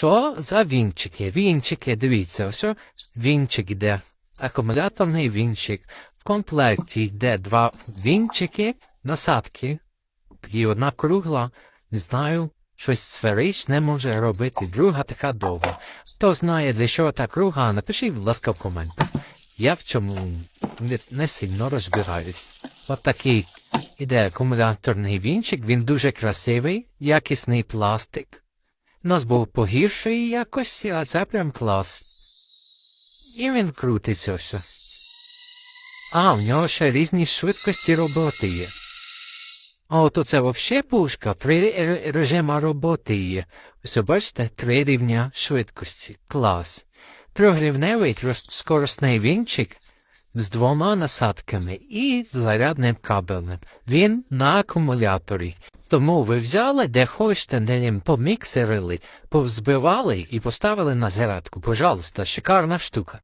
Що за вінчики? Вінчики, дивіться, ось вінчик іде. Акумуляторний вінчик. В комплекті йде два вінчики, насадки. Такі одна кругла, не знаю, щось сферичне може робити, друга така довга. Хто знає, для чого та круга, напишіть, будь ласка, в коментах. Я в цьому не, не сильно розбираюсь. От такий іде акумуляторний вінчик, він дуже красивий, якісний пластик. У нас був погіршої якості, а це прям клас. І він крутиться все. А, в нього ще різні швидкості роботи є. А оце вообще пушка, три режима роботи є. Ось бачите, три рівня швидкості. Клас. Трьохрівневий скоростний вінчик з двома насадками і зарядним кабелем. Він на акумуляторі. Тому ви взяли, де хочете, де ним поміксерили, повзбивали і поставили на зарядку. Пожалуйста, шикарна штука.